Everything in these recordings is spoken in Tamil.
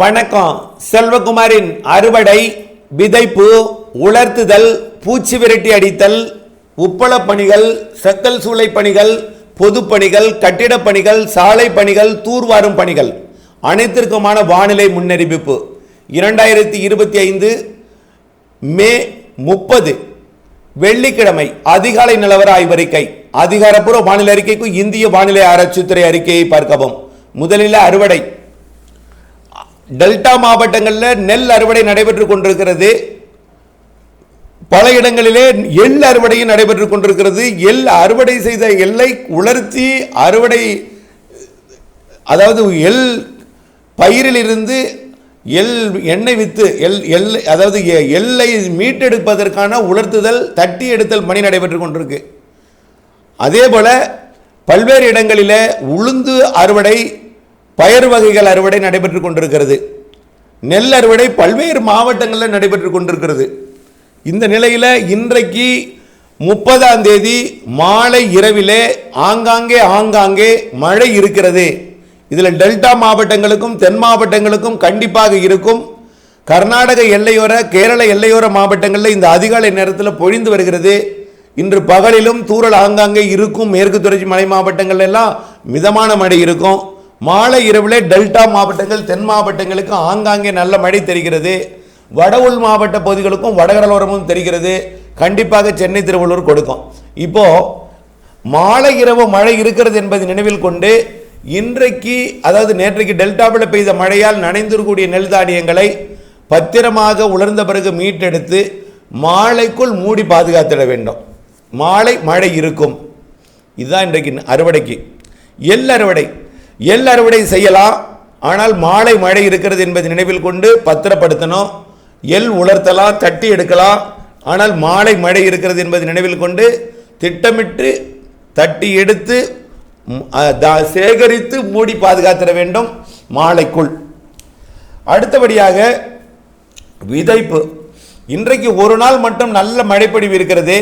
வணக்கம். செல்வகுமாரின் அறுவடை விதைப்பு உலர்த்துதல் பூச்சி விரட்டி அடித்தல் உப்பளப் பணிகள் செத்தல் சூளை பணிகள் பொதுப்பணிகள் கட்டிடப் பணிகள் சாலை பணிகள் தூர்வாரும் பணிகள். அனைத்திற்குமான வானிலை முன்னறிவிப்பு. இரண்டாயிரத்தி இருபத்தி ஐந்து மே முப்பது வெள்ளிக்கிழமை அதிகாலை நிலவர ஆய்வறிக்கை. அதிகாரப்பூர்வ வானிலை அறிக்கைக்கு இந்திய வானிலை ஆராய்ச்சித்துறை அறிக்கையை பார்க்கவும். முதலில் அறுவடை. டெல்டா மாவட்டங்களில் நெல் அறுவடை நடைபெற்றுக் கொண்டிருக்கிறது. பல இடங்களிலே எள் அறுவடையும் நடைபெற்றுக் கொண்டிருக்கிறது. எள் அறுவடை செய்த எல்லை உலர்த்தி அறுவடை அதாவது எள் பயிரிலிருந்து எள் எண்ணெய் வித்து எள் எள் அதாவது எல்லை எள்ளை மீட்டெடுப்பதற்கான உலர்த்துதல் தட்டி எடுத்தல் பணி நடைபெற்றுக் கொண்டிருக்கு. அதே போல பல்வேறு இடங்களில் உளுந்து அறுவடை பயறு வகைகள் அறுவடை நடைபெற்றுக் கொண்டிருக்கிறது. நெல் அறுவடை பல்வேறு மாவட்டங்களில் நடைபெற்றுக் கொண்டிருக்கிறது. இந்த நிலையில் இன்றைக்கு முப்பதாம் தேதி மாலை இரவிலே ஆங்காங்கே ஆங்காங்கே மழை இருக்கிறது. இதில் டெல்டா மாவட்டங்களுக்கும் தென் மாவட்டங்களுக்கும் கண்டிப்பாக இருக்கும். கர்நாடக எல்லையோர கேரள எல்லையோர மாவட்டங்களில் இந்த அதிகாலை நேரத்தில் பொழிந்து வருகிறது. இன்று பகலிலும் தூரல் ஆங்காங்கே இருக்கும் மேற்கு தொடர்ச்சி மலை மாவட்டங்கள் எல்லாம் மிதமான மழை இருக்கும். மாலை இரவிலே டெல்டா மாவட்டங்கள் தென் மாவட்டங்களுக்கும் ஆங்காங்கே நல்ல மழை தெரிகிறது. வட உள் மாவட்ட பகுதிகளுக்கும் வடகடலோரமும் தெரிகிறது. கண்டிப்பாக சென்னை திருவள்ளூர் கொடுக்கும். இப்போ மாலை இரவு மழை இருக்கிறது என்பதை நினைவில் கொண்டு இன்றைக்கு அதாவது நேற்றைக்கு டெல்டாவில் பெய்த மழையால் நனைந்திருக்கூடிய நெல் தானியங்களை பத்திரமாக உலர்ந்த பிறகு மீட்டெடுத்து மாலைக்குள் மூடி பாதுகாத்திட வேண்டும். மாலை மழை இருக்கும். இதுதான் இன்றைக்கு அறுவடைக்கு. எள் அறுவடை எள் அறுவடை செய்யலாம். ஆனால் மாலை மழை இருக்கிறது என்பதை நினைவில் கொண்டு பத்திரப்படுத்தணும். எள் உலர்த்தலாம் தட்டி எடுக்கலாம். ஆனால் மாலை மழை இருக்கிறது என்பதை நினைவில் கொண்டு திட்டமிட்டு தட்டி எடுத்து சேகரித்து மூடி பாதுகாத்திட வேண்டும் மாலைக்குள். அடுத்தபடியாக விதைப்பு. இன்றைக்கு ஒரு நாள் மட்டும் நல்ல மழைப்பொழிவு இருக்கிறது.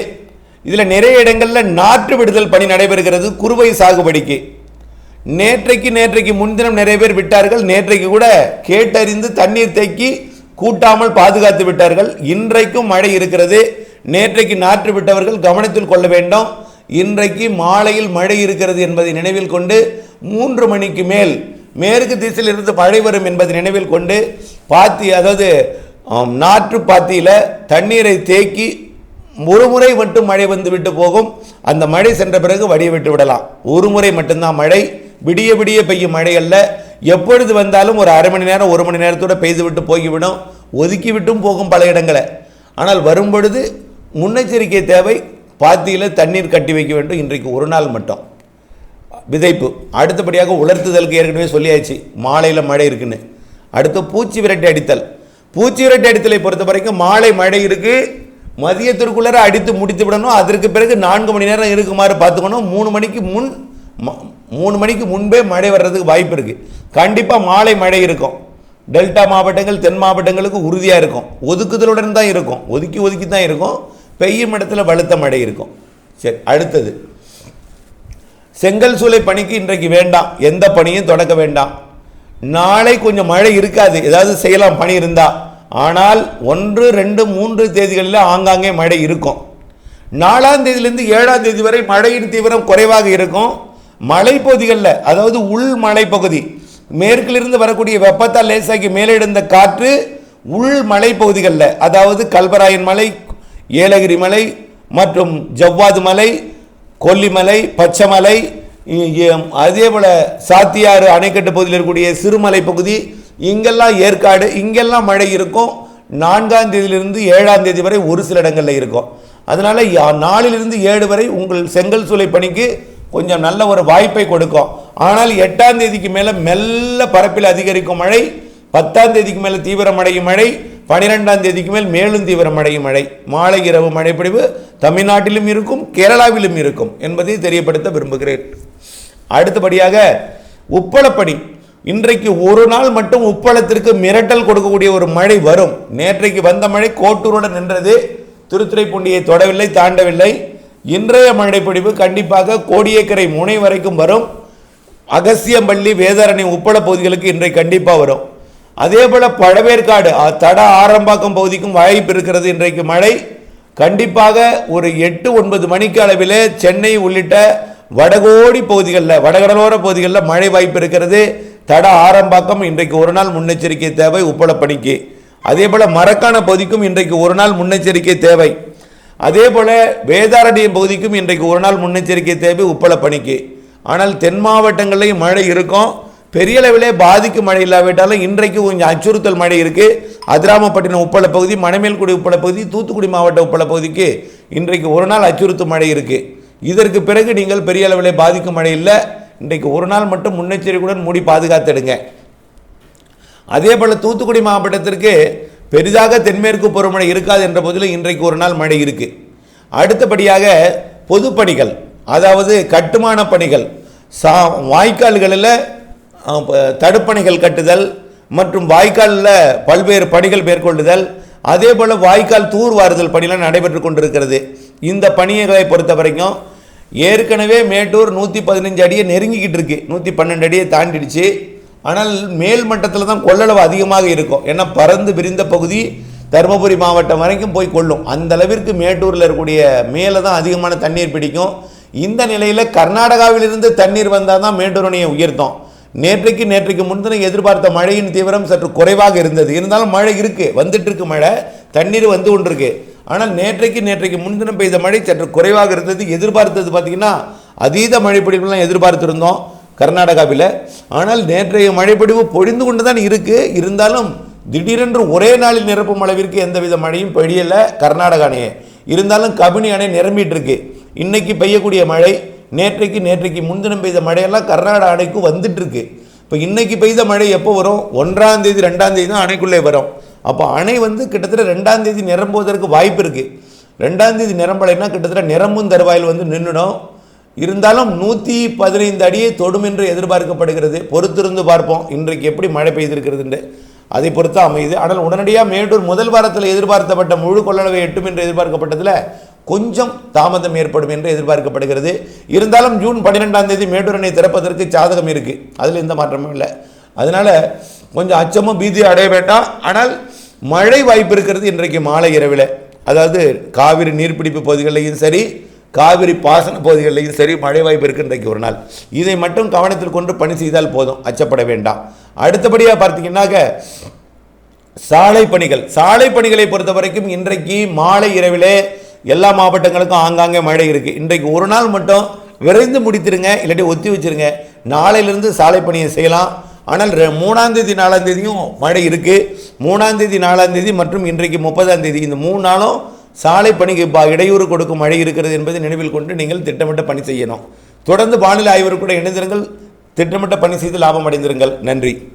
இதில் நிறைய இடங்களில் நாற்று விடுதல் பணி நடைபெறுகிறது குறுவை சாகுபடிக்கு. நேற்றைக்கு நேற்றைக்கு முன்தினம் நிறைய பேர் விட்டார்கள். நேற்றைக்கு கூட கேட்டறிந்து தண்ணீர் தேக்கி கூட்டாமல் பாதுகாத்து விட்டார்கள். இன்றைக்கும் மழை இருக்கிறது. நேற்றைக்கு நாற்று விட்டவர்கள் கவனத்தில் கொள்ள வேண்டும். இன்றைக்கு மாலையில் மழை இருக்கிறது என்பதை நினைவில் கொண்டு மூன்று மணிக்கு மேல் மேற்கு திசையில் இருந்து மழை வரும் என்பதை நினைவில் கொண்டு பாத்தி அதாவது நாற்று பாத்தியில் தண்ணீரை தேக்கி ஒரு முறை மட்டும் மழை வந்து விட்டு போகும். அந்த மழை சென்ற பிறகு வடிய விட்டு விடலாம். ஒரு முறை மட்டும்தான் மழை. விடிய விடிய பெய்யும் மழை அல்ல எப்பொழுது வந்தாலும் ஒரு அரை மணி நேரம் ஒரு மணி நேரத்தோட பெய்து விட்டு போய்விடும். ஒதுக்கி விட்டும் போகும் பல இடங்களை. ஆனால் வரும் பொழுது முன்னெச்சரிக்கை தேவை. பாத்தியில் தண்ணீர் கட்டி வைக்க வேண்டும். இன்றைக்கு ஒரு நாள் மட்டும். விதைப்பு. அடுத்தபடியாக உலர்த்துதலுக்கு ஏற்கனவே சொல்லியாச்சு. மாலையில் மழை இருக்குன்னு. அடுத்து பூச்சி விரட்டி அடித்தல். பூச்சி விரட்டி அடித்தலை பொறுத்த வரைக்கும் மாலை மழை இருக்கு. மதியத்திற்குள்ளார அடித்து முடித்து விடணும். அதற்கு பிறகு நான்கு மணி நேரம் இருக்குமாறு பார்த்துக்கணும். மூணு மணிக்கு முன் மூணு மணிக்கு முன்பே மழை வர்றதுக்கு வாய்ப்பு இருக்குது கண்டிப்பாக மாலை மழை இருக்கும். டெல்டா மாவட்டங்கள் தென் மாவட்டங்களுக்கு உறுதியாக இருக்கும். ஒதுக்குதலுடன் தான் இருக்கும். ஒதுக்கி ஒதுக்கி தான் இருக்கும். பெய்யும் இடத்துல வலுத்த மழை இருக்கும். சரி அடுத்தது. செங்கல் சூளை பணிக்கு இன்றைக்கு வேண்டாம். எந்த பணியும் தொடக்க வேண்டாம். நாளை கொஞ்சம் மழை இருக்காது. ஏதாவது செய்யலாம் பணி இருந்தால் ஆனால் ஒன்று ரெண்டு மூன்று தேதிகளில் ஆங்காங்கே மழை இருக்கும். நாலாம் தேதியிலேருந்து ஏழாம் தேதி வரை மழையின் தீவிரம் குறைவாக இருக்கும். மலைப்பகுதிகளில் அதாவது உள் மலைப்பகுதி மேற்கிலிருந்து வரக்கூடிய வெப்பத்தால் லேசாக்கி மேலெடுந்த காற்று உள் மலைப்பகுதிகளில் அதாவது கல்வராயன் மலை ஏலகிரி மலை மற்றும் ஜவ்வாது மலை கொல்லிமலை பச்சைமலை அதே போல் சாத்தியாறு அணைக்கட்டு பகுதியில் இருக்கக்கூடிய சிறுமலை பகுதி இங்கெல்லாம் ஏற்காடு இங்கெல்லாம் மழை இருக்கும். நான்காம் தேதியிலிருந்து ஏழாம் தேதி வரை ஒரு சில இடங்களில் இருக்கும். அதனால் யா- நாலிலிருந்து ஏழு வரை உங்கள் செங்கல் சூளை பணிக்கு கொஞ்சம் நல்ல ஒரு வாய்ப்பை கொடுக்கும். ஆனால் எட்டாம் தேதிக்கு மேலே மெல்ல பரப்பில் அதிகரிக்கும் மழை பத்தாம் தேதிக்கு மேலே தீவிரமடையும் மழை பனிரெண்டாம் தேதிக்கு மேல் மேலும் தீவிரமடையும் மழை. மாலை இரவு மழைப்பொழிவு தமிழ்நாட்டிலும் இருக்கும் கேரளாவிலும் இருக்கும் என்பதை தெரியப்படுத்த விரும்புகிறேன். அடுத்தபடியாக உப்பளப்பணி இன்றைக்கு ஒரு நாள் மட்டும் உப்பளத்திற்கு மிரட்டல் கொடுக்கக்கூடிய ஒரு மழை வரும். நேற்றைக்கு வந்த மழை கோட்டூருடன் நின்றது திருத்துறைப்பூண்டியை தொடவில்லை தாண்டவில்லை. இன்றைய மழைப்பொழிவு கண்டிப்பாக கோடியக்கரை முனை வரைக்கும் வரும். அகசியம்பள்ளி வேதாரணி உப்பள பகுதிகளுக்கு இன்றைக்கு கண்டிப்பாக வரும். அதே போல் பழவேற்காடு தட ஆரம்பாக்கம் பகுதிக்கும் வாய்ப்பு இருக்கிறது இன்றைக்கு மழை. கண்டிப்பாக ஒரு எட்டு ஒன்பது மணிக்கு அளவில் சென்னை உள்ளிட்ட வடகோடி பகுதிகளில் வடகடலோர பகுதிகளில் மழை வாய்ப்பு இருக்கிறது. தட ஆரம்பாக்கம் இன்றைக்கு ஒரு நாள் முன்னெச்சரிக்கை தேவை உப்பளப்பணிக்கு. அதே போல் மரக்கான பகுதிக்கும் இன்றைக்கு ஒரு நாள் முன்னெச்சரிக்கை தேவை. அதே போல் வேதாரண்யம் பகுதிக்கும் இன்றைக்கு ஒரு நாள் முன்னெச்சரிக்கை தேவை உப்பளப்பணிக்கு ஆனால் தென் மாவட்டங்களிலையும் மழை இருக்கும். பெரிய அளவிலே பாதிக்கும் மழை இல்லாவிட்டாலும் இன்றைக்கு கொஞ்சம் அச்சுறுத்தல் மழை இருக்கு. அதிராமப்பட்டினம் உப்பள பகுதி மணமேல்குடி உப்பள பகுதி தூத்துக்குடி மாவட்ட உப்பள பகுதிக்கு இன்றைக்கு ஒரு நாள் அச்சுறுத்தும் மழை இருக்குது இதற்கு பிறகு நீங்கள் பெரிய அளவிலே பாதிக்கும் மழை இல்லை. இன்றைக்கு ஒரு நாள் மட்டும் முன்னெச்சரிக்கையுடன் மூடி பாதுகாத்துடுங்க அதே போல் தூத்துக்குடி மாவட்டத்திற்கு பெரிதாக தென்மேற்கு பருவமழை இருக்காது என்ற போதிலும் இன்றைக்கு ஒரு நாள் மழை இருக்குது அடுத்தபடியாக பொதுப்பணிகள் அதாவது கட்டுமான பணிகள் சா வாய்க்கால்களில் தடுப்பணைகள் கட்டுதல் மற்றும் வாய்க்காலில் பல்வேறு பணிகள் மேற்கொள்ளுதல் அதே போல் வாய்க்கால் தூர்வாறுதல் பணிலாம் நடைபெற்று கொண்டிருக்கிறது. இந்த பணிகளை பொறுத்த வரைக்கும் ஏற்கனவே மேட்டூர் நூற்றி பதினஞ்சு அடியை நெருங்கிக்கிட்டு இருக்கு. நூற்றி பன்னெண்டு அடியை தாண்டிடுச்சு. ஆனால் மேல் மட்டத்தில் தான் கொள்ளளவு அதிகமாக இருக்கும். ஏன்னா பறந்து விரிந்த பகுதி தருமபுரி மாவட்டம் வரைக்கும் போய் கொள்ளும். அந்த அளவிற்கு மேட்டூரில் இருக்கக்கூடிய மேலே தான் அதிகமான தண்ணீர் பிடிக்கும். இந்த நிலையில் கர்நாடகாவிலிருந்து தண்ணீர் வந்தால் தான் மேட்டூர் அணையை உயர்த்தோம். நேற்றைக்கு நேற்றைக்கு முன்தினம் எதிர்பார்த்த மழையின் தீவிரம் சற்று குறைவாக இருந்தது. இருந்தாலும் மழை இருக்குது வந்துட்டு இருக்கு மழை. தண்ணீர் வந்து கொண்டிருக்கு. ஆனால் நேற்றைக்கு நேற்றைக்கு முன்தினம் பெய்த மழை சற்று குறைவாக இருந்தது. எதிர்பார்த்தது பார்த்திங்கன்னா அதீத மழை பிடிப்புலாம் எதிர்பார்த்துருந்தோம். கர்நாடகாவில். ஆனால் நேற்றைய மழைப்பொழிவு பொழிந்து கொண்டு தான் இருக்குது இருந்தாலும் திடீரென்று ஒரே நாளில் நிரப்பும் அளவிற்கு எந்தவித மழையும் பெய்யல கர்நாடக அணையை. இருந்தாலும் கபினி அணை நிரம்பிட்டு இருக்கு. இன்னைக்கு பெய்யக்கூடிய மழை நேற்றைக்கு நேற்றைக்கு முன்தினம் பெய்த மழையெல்லாம் கர்நாடக அணைக்கு வந்துட்டு இருக்கு. இப்போ இன்னைக்கு பெய்த மழை எப்போ வரும்? ஒன்றாம் தேதி ரெண்டாம் தேதி தான் அணைக்குள்ளே வரும். அப்போ அணை வந்து கிட்டத்தட்ட ரெண்டாம் தேதி நிரம்புவதற்கு வாய்ப்பு இருக்குது ரெண்டாம் தேதி நிரம்பலைன்னா கிட்டத்தட்ட நிரம்பும் தருவாயில் வந்து நின்றுடும் இருந்தாலும் நூற்றி பதினைந்து அடியை தொடும் என்று எதிர்பார்க்கப்படுகிறது. பொறுத்திருந்து பார்ப்போம். இன்றைக்கு எப்படி மழை பெய்திருக்கிறதுன்னு அதை பொறுத்து அமையுது. ஆனால் உடனடியாக மேட்டூர் முதல் வாரத்தில் எதிர்பார்த்தப்பட்ட முழு கொள்ளளவை எட்டும் என்று எதிர்பார்க்கப்பட்டதில் கொஞ்சம் தாமதம் ஏற்படும் என்று எதிர்பார்க்கப்படுகிறது. இருந்தாலும் ஜூன் பன்னிரெண்டாம் தேதி மேட்டூர் அணை திறப்பதற்கு சாதகம் இருக்குது அதில் எந்த மாற்றமும் இல்லை. அதனால் கொஞ்சம் அச்சமும் பீதி அடைய வேண்டாம். ஆனால் மழை வாய்ப்பு இருக்கிறது இன்றைக்கு மாலை இரவில். அதாவது காவிரி நீர்பிடிப்பு பகுதிகளிலையும் சரி காவிரி பாசன பகுதிகளிலையும் சரி மழை வாய்ப்பு இருக்கு இன்றைக்கு ஒரு நாள். இதை மட்டும் கவனத்தில் கொண்டு பணி செய்தால் போதும். அச்சப்பட வேண்டாம். அடுத்தபடியாக பார்த்தீங்கன்னாக்க சாலை பணிகள். சாலை பணிகளை பொறுத்த வரைக்கும் இன்றைக்கு மாலை இரவிலே எல்லா மாவட்டங்களுக்கும் ஆங்காங்கே மழை இருக்குது இன்றைக்கு ஒரு நாள் மட்டும் விரைந்து முடித்திருங்க இல்லாட்டி ஒத்தி வச்சிருங்க. நாளையிலிருந்து சாலை பணியை செய்யலாம். ஆனால் ரெ- மூணாந்தேதி நாலாந்தேதியும் மழை இருக்குது மூணாந்தேதி நாலாந்தேதி மற்றும் இன்றைக்கு முப்பதாம் தேதி. இந்த மூணு நாளும் சாலை பணிக்கு ப- இடையூறு கொடுக்கும் மழை இருக்கிறது என்பதை நினைவில் கொண்டு நீங்கள் திட்டமிட்ட பணி செய்யணும். தொடர்ந்து வானிலை ஆய்வருக்கு கூட இணைந்திருங்கள். திட்டமிட்ட பணி செய்து லாபம் அடைந்திருங்கள். நன்றி.